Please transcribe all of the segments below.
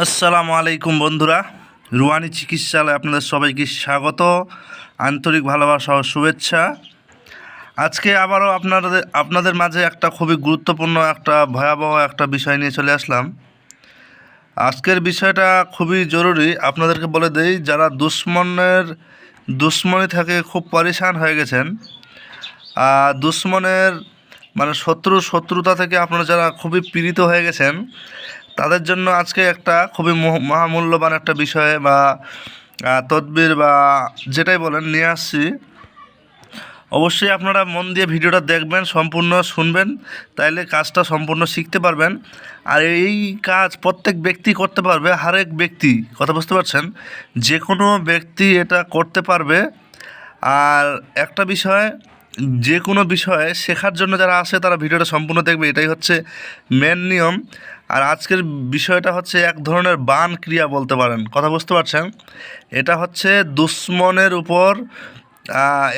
আসসালামু আলাইকুম বন্ধুরা। রুয়ানি চিকিৎসালয়ে আপনাদের সবাইকে স্বাগত। আন্তরিক ভালোবাসা ও শুভেচ্ছা। আজকে আবারও আপনাদের আপনাদের মাঝে একটা খুবই গুরুত্বপূর্ণ একটা ভয়াবহ একটা বিষয় নিয়ে চলে আসলাম। আজকের বিষয়টা খুবই জরুরি। আপনাদেরকে বলে দেই, যারা দুশ্মনের, দুশ্মনী থেকে খুব পরিশান হয়ে গেছেন দুশ্মনের মানে শত্রু, শত্রুতা থেকে আপনারা যারা খুবই পীড়িত হয়ে গেছেন তাদের জন্য আজকে একটা খুবই মহামূল্যবান একটা বিষয় বা তদবির বা যেটাই বলেন নিয়ে আসছি। অবশ্যই আপনারা মন দিয়ে ভিডিওটা দেখবেন, সম্পূর্ণ শুনবেন, তাইলে কাজটা সম্পূর্ণ শিখতে পারবেন। আর এই কাজ প্রত্যেক ব্যক্তি করতে পারবে, হরেক ব্যক্তি, কথা বুঝতে পারছেন? যে কোনো ব্যক্তি এটা করতে পারবে। আর একটা বিষয় যে কোনো বিষয়ে শেখার জন্য যারা আসে তারা ভিডিওটা সম্পূর্ণ দেখবে, এটাই হচ্ছে মেন নিয়ম। আর আজকের বিষয়টা হচ্ছে এক ধরনের বান ক্রিয়া বলতে পারেন। কথা বুঝতে পারছেন? এটা হচ্ছে দুশ্মনের উপর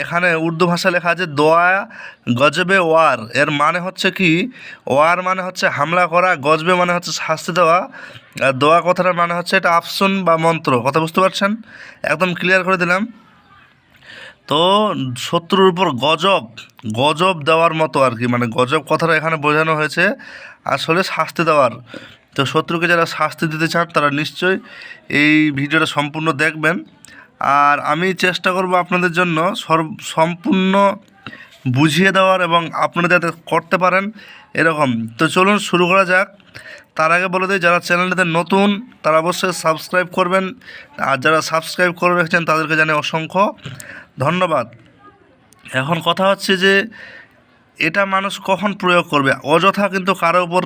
এখানে উর্দু ভাষা লেখা আছে, দোয়া গজবে ওয়ার। এর মানে হচ্ছে কি? ওয়ার মানে হচ্ছে হামলা করা, গজবে মানে হচ্ছে শাস্তি দেওয়া। আর দোয়া কথাটার মানে হচ্ছে এটা আফসুন বা মন্ত্র। কথা বুঝতে পারছেন? একদম ক্লিয়ার করে দিলাম। তো শত্রুর উপর গজব গজব দেওয়ার মতো আর কি মানে গজব কথাটা এখানে বোঝানো হয়েছে, আসলে শাস্তি দেওয়ার। তো শত্রুকে যারা শাস্তি দিতে চান, তারা নিশ্চয়ই এই ভিডিওটা সম্পূর্ণ দেখবেন। আর আমি চেষ্টা করব আপনাদের জন্য সম্পূর্ণ বুঝিয়ে দেওয়ার এবং আপনারা যাতে করতে পারেন এরকম। তো চলুন শুরু করা যাক। তার আগে বলে দিই, যারা চ্যানেলটাতে নতুন, তারা অবশ্যই সাবস্ক্রাইব করবেন। আর যারা সাবস্ক্রাইব করে রেখেছেন, তাদেরকে জানাই অসংখ্য। ধন্যবাদ। এখন কথা হচ্ছে যে, এটা মানুষ কখন প্রয়োগ করবে? অযথা কিন্তু কারও উপর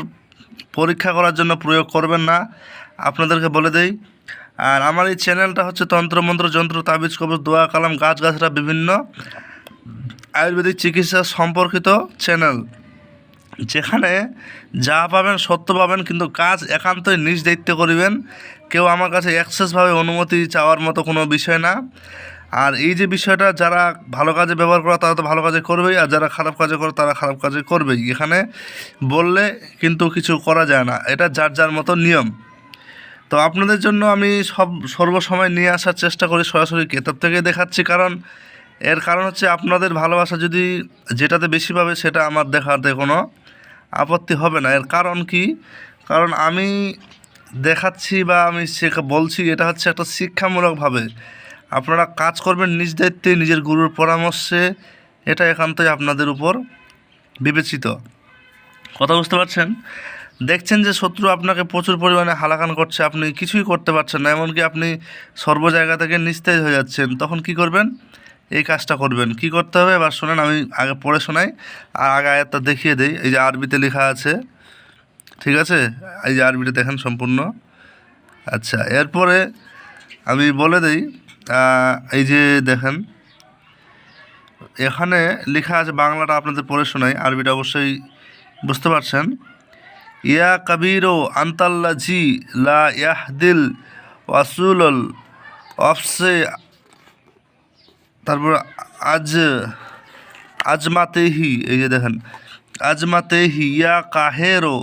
পরীক্ষা করার জন্য প্রয়োগ করবেন না। আপনাদেরকে বলে দেই, আর আমার এই চ্যানেলটা হচ্ছে তন্ত্রমন্ত্র, যন্ত্র, তাবিজ, কবজ, দোয়া, কালাম গাছগাছরা বিভিন্ন আয়ুর্বেদিক চিকিৎসা সম্পর্কিত চ্যানেল। যেখানে যা পাবেন, সত্য পাবেন, কিন্তু কাজ একান্তই নিজ দায়িত্ব করিবেন। কেউ আমার কাছে অ্যাক্সেসভাবে অনুমতি চাওয়ার মতো কোনো বিষয় না। আর এই যে বিষয়টা, যারা ভালো কাজে ব্যবহার করে, তারা তো ভালো কাজে করবেই, আর যারা খারাপ কাজে করে, তারা খারাপ কাজে করবেই। এখানে বললে কিন্তু কিছু করা যায় না। এটা যার যার মতো নিয়ম। তো আপনাদের জন্য আমি সব সর্বসময় নিয়ে আসার চেষ্টা করি সরাসরি কেতাব থেকে দেখাচ্ছি, কারণ এর কারণ হচ্ছে আপনাদের ভালোবাসা যদি যেটাতে বেশি পাবে, সেটা আমার দেখাতে কোনো আপত্তি হবে না। এর কারণ কি? কারণ আমি দেখাচ্ছি বা আমি শেখা, বলছি, এটা হচ্ছে একটা শিক্ষামূলকভাবে আপনারা কাজ করবেন নিজ দায়িত্বে, নিজের গুরুর পরামর্শে, এটা একান্তই আপনাদের উপর বিবেচিত। কথা বুঝতে পারছেন? দেখছেন যে শত্রু আপনাকে প্রচুর পরিমাণে হালাকান করছে, আপনি কিছুই করতে পারছেন না, এমনকি আপনি সর্ব জায়গা থেকে নিস্তেজ হয়ে যাচ্ছেন। তখন কি করবেন? এই কাজটা করবেন। কি করতে হবে? এবার শোনেন, আমি আগে পড়ে শোনাই, আর আগে আয়াতটা দেখিয়ে দিই। এই যে আরবিতে লেখা আছে, ঠিক আছে? এই যে আরবিটা দেখেন সম্পূর্ণ। আচ্ছা এরপরে আমি বলে দিই এই যে দেখেন, এখানে লেখা আছে, বাংলাটা আপনাদের পড়ে শোনাই, আরবিটা অবশ্যই বুঝতে পারছেন। ইয়া কবিরো আন্তাল্লা জি লা ইয়াহদিল ওয়াসুলল অফসে তারপর আজ, আজমাতেহি, এই যে দেখেন, আজমাতেহি, ইয়া কাহেরো,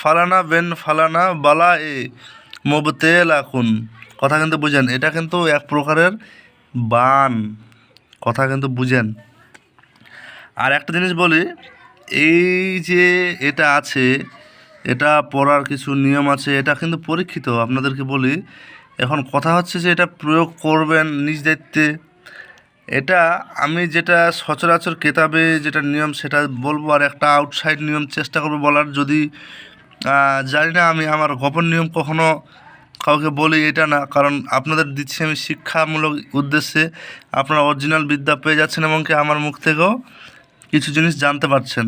ফালানা বেন ফালানা বালা এ মোবতেল এখন কথা কিন্তু বুঝেন, এটা কিন্তু এক প্রকারের বান, কথা কিন্তু বুঝেন। আর একটা জিনিস বলি, এই যে এটা আছে, এটা পড়ার কিছু নিয়ম আছে, এটা কিন্তু পরীক্ষিত, আপনাদেরকে বলি। এখন কথা হচ্ছে যে এটা প্রয়োগ করবেন নিজ দায়িত্বে। এটা আমি যেটা সচরাচর কেতাবে যেটা নিয়ম, সেটা বলব, আর একটা আউটসাইড নিয়ম চেষ্টা করব বলার। যদি জানি না আমি আমার গোপন নিয়ম কখনো কাউকে বলি এটা না, কারণ আপনাদের দিচ্ছি আমি শিক্ষামূলক উদ্দেশ্যে। আপনারা অরিজিনাল বিদ্যা পেয়ে যাচ্ছেন এবং কি আমার মুখ থেকেও কিছু জিনিস জানতে পারছেন।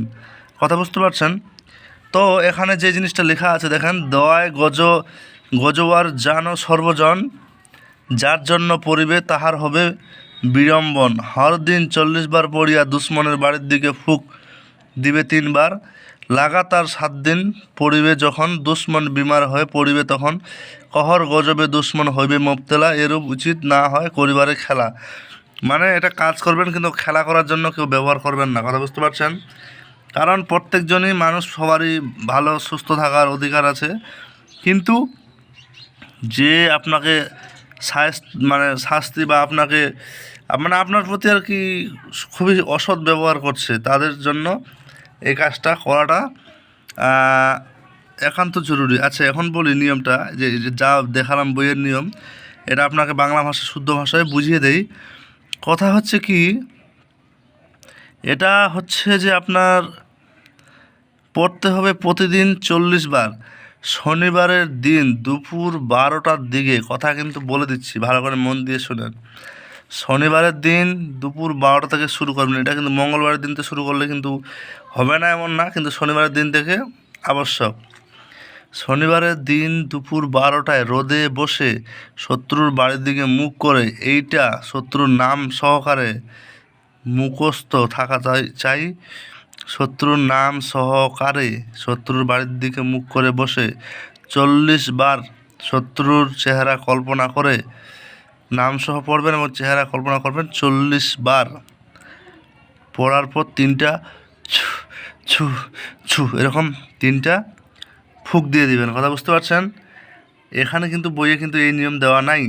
কথা বুঝতে পারছেন? তো এখানে যে জিনিসটা লেখা আছে, দেখেন দয় গজ, গজওয়ার জান সর্বজন, যার জন্য পড়িবে তাহার হবে বিড়ম্বন। হর দিন চল্লিশ বার পড়িয়া দুশ্মনের বাড়ির দিকে ফুক দিবে তিনবার। লাগাতার সাত দিন পড়িবে যখন, দুশ্মন বিমার হয়ে পড়িবে তখন। কহর গজবে দুশ্মন হইবে মোবতেলা, এরূপ উচিত না হয় করিবারে খেলা। মানে এটা কাজ করবেন, কিন্তু খেলা করার জন্য কেউ ব্যবহার করবেন না, কথা বুঝতে পারছেন? কারণ প্রত্যেকজনই মানুষ, সবারই ভালো, সুস্থ থাকার অধিকার আছে। কিন্তু যে আপনাকে মানে শাস্তি বা আপনাকে মানে আপনার প্রতি আর কি খুবই অসৎ ব্যবহার করছে, তাদের জন্য এই কাজটা করাটা একান্ত জরুরি। আচ্ছা এখন বলি নিয়মটা যে যে দেখালাম বইয়ের নিয়ম, এটা আপনাকে বাংলা ভাষা, শুদ্ধ ভাষায় বুঝিয়ে দেই। কথা হচ্ছে কি, এটা হচ্ছে যে আপনার পড়তে হবে প্রতিদিন চল্লিশ বার। শনিবারের দিন দুপুর বারোটার দিকে, কথা কিন্তু বলে দিচ্ছি, ভালো করে মন দিয়ে শুনেন। শনিবারের দিন দুপুর বারোটা থেকে শুরু করবেন। এটা কিন্তু মঙ্গলবারের দিন থেকে শুরু করলে কিন্তু হবে না এমন না, কিন্তু শনিবারের দিন থেকে আবশ্যক। শনিবারের দিন দুপুর বারোটায় রোদে বসে শত্রুর বাড়ির দিকে মুখ করে এইটা শত্রুর নাম সহকারে মুখস্থ থাকা চাই চাই। শত্রুর নাম সহকারে শত্রুর বাড়ির দিকে মুখ করে বসে চল্লিশ বার শত্রুর চেহারা কল্পনা করে নাম সহ পড়বেন এবং চেহারা কল্পনা করবেন। চল্লিশ বার পড়ার পর তিনটা ছু ছু ছু, এরকম তিনটা ফুক দিয়ে দিবেন। কথা বুঝতে পারছেন? এখানে কিন্তু বইয়ে কিন্তু এই নিয়ম দেওয়া নাই।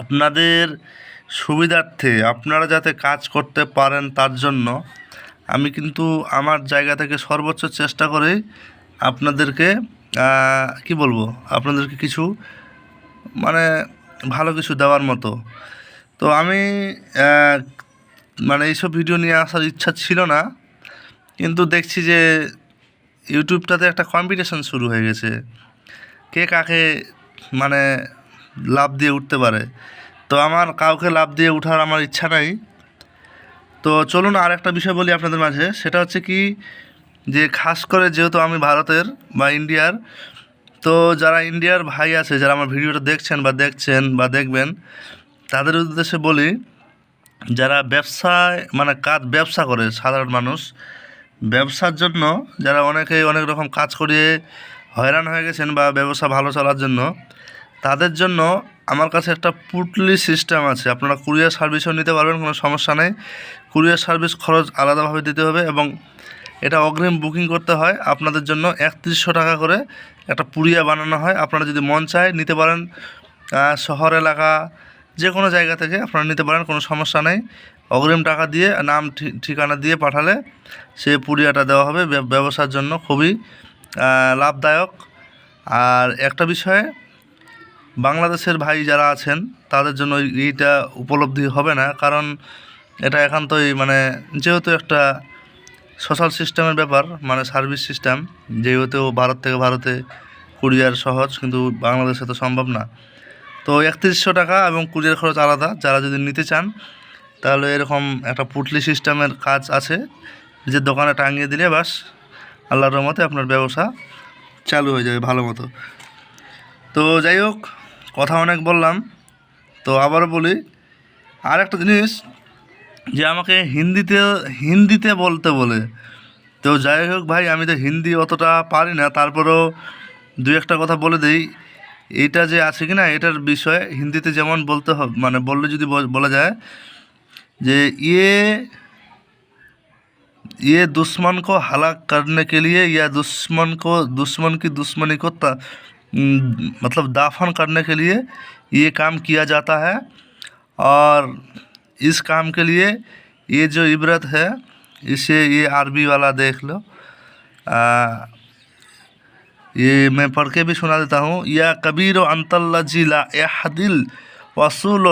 আপনাদের সুবিধার্থে আপনারা যাতে কাজ করতে পারেন তার জন্য আমি কিন্তু আমার জায়গা থেকে সর্বোচ্চ চেষ্টা করে আপনাদেরকে কি বলব? আপনাদেরকে কিছু মানে ভালো কিছু দেওয়ার মতো। তো আমি মানে এইসব ভিডিও নিয়ে আসার ইচ্ছা ছিল না। কিন্তু দেখছি যে ইউটিউবটাতে একটা কম্পিটিশান শুরু হয়ে গেছে। কে কাকে মানে লাভ দিয়ে উঠতে পারে। তো আমার কাউকে লাভ দিয়ে উঠার আমার ইচ্ছা নাই। তো চলুন আর একটা বিষয় বলি আপনাদের মাঝে। সেটা হচ্ছে কি, যে খাস করে যেহেতু আমি ভারতের বা ইন্ডিয়ার তো যারা ইন্ডিয়ার ভাই আছে, যারা আমার ভিডিওটা দেখছেন বা দেখছেন বা দেখবেন, তাদের উদ্দেশ্যে বলি, যারা ব্যবসায় মানে কাজ, ব্যবসা করে সাধারণ মানুষ, ব্যবসার জন্য যারা অনেকেই অনেক রকম কাজ করিয়ে হয়রান হয়ে গেছেন বা ব্যবসা ভালো চলার জন্য, তাদের জন্য আমার কাছে একটা পুটলি সিস্টেম আছে। আপনারা কুরিয়ার সার্ভিসও নিতে পারবেন, কোনো সমস্যা নেই। কুরিয়ার সার্ভিস খরচ আলাদাভাবে দিতে হবে এবং এটা অগ্রিম বুকিং করতে হয়। আপনাদের জন্য একত্রিশশো টাকা করে একটা পুরিয়া বানানো হয়। আপনারা যদি মন চায় নিতে পারেন শহর, এলাকা যে কোনো জায়গা থেকে আপনারা নিতে পারেন, কোনো সমস্যা নেই। অগ্রিম টাকা দিয়ে, নাম ঠিকানা দিয়ে পাঠালে সে পুরিয়াটা দেওয়া হবে। ব্যবসার জন্য খুবই লাভদায়ক। আর একটা বিষয়ে, বাংলাদেশের ভাই যারা আছেন, তাদের জন্য এইটা উপলব্ধি হবে না। কারণ এটা একান্তই মানে যেহেতু একটা সোশ্যাল সিস্টেমের ব্যাপার মানে সার্ভিস সিস্টেম যেহেতু ভারত থেকে ভারতে কুরিয়ার সহজ, কিন্তু বাংলাদেশে তো সম্ভব না। তো একত্রিশশো টাকা এবং কুরিয়ার খরচ আলাদা, যারা যদি নিতে চান, তাহলে এরকম একটা পুটলি সিস্টেমের কাজ আছে, যে দোকানে টাঙিয়ে দিলে বাস আল্লাহর রহমতে আপনার ব্যবসা চালু হয়ে যাবে ভালো মতো। তো যাই হোক, কথা অনেক বললাম। তো আবারও বলি আর একটা জিনিস যে আমাকে হিন্দিতে হিন্দিতে বলতে বলে তো যাই হোক ভাই আমি তো হিন্দি অতটা পারি না তারপরেও দু একটা কথা বলে দিই এইটা যে আছে কি না এটার বিষয়ে হিন্দিতে যেমন বলতে হবে মানে বললে যদি বল- বলা যায় যে ইয়ে ये दुश्मन को हलाक करने के लिए या दुश्मन को दुश्मन की दुश्मनी को त, न, मतलब दाफन करने के लिए ये काम किया जाता है और इस काम के लिए ये जो इबरत है इसे ये अरबी वाला देख लो। आ, ये मैं पढ़ के भी सुना देता हूँ। या कबीर अंतल्ला जिला यहदिल वसूल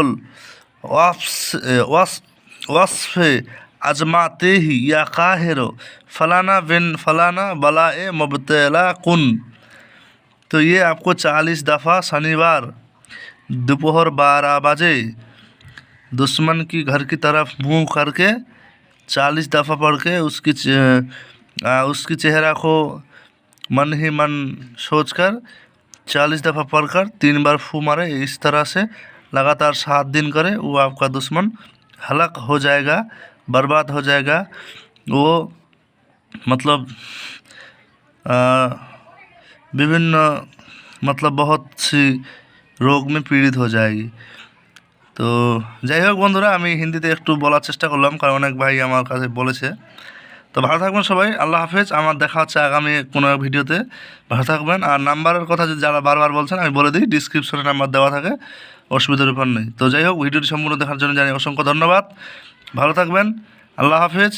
वस्फ अजमाते ही या काहिर फलाना बिन फलाना बलाए मुबतला कुन। तो ये आपको चालीस दफ़ा शनिवार दोपहर बारह बजे दुश्मन की घर की तरफ़ मुँह करके चालीस दफ़ा पढ़ के उसकी आ, उसकी चेहरा को मन ही मन सोच कर चालीस दफ़ा पढ़ कर तीन बार फू मारे इस तरह से लगातार सात दिन करें वो आपका दुश्मन हलक हो जाएगा बर्बाद हो जाएगा। वो मतलब विभिन्न मतलब बहुत सी रोग में पीड़ित हो जाएगी। তো যাই হোক বন্ধুরা, আমি হিন্দিতে একটু বলার চেষ্টা করলাম, কারণ অনেক ভাই আমার কাছে বলেছে। তো ভালো থাকবেন সবাই, আল্লাহ হাফেজ। আমার দেখা হচ্ছে আগামী কোনো ভিডিওতে। ভালো থাকবেন। আর নাম্বারের কথা যদি যারা বারবার বলছেন, আমি বলে দিই ডিসক্রিপশনে নাম্বার দেওয়া থাকে, অসুবিধার উপর নেই। তো যাই হোক, ভিডিওটি সম্পূর্ণ দেখার জন্য জানি অসংখ্য ধন্যবাদ। ভালো থাকবেন। আল্লাহ হাফেজ।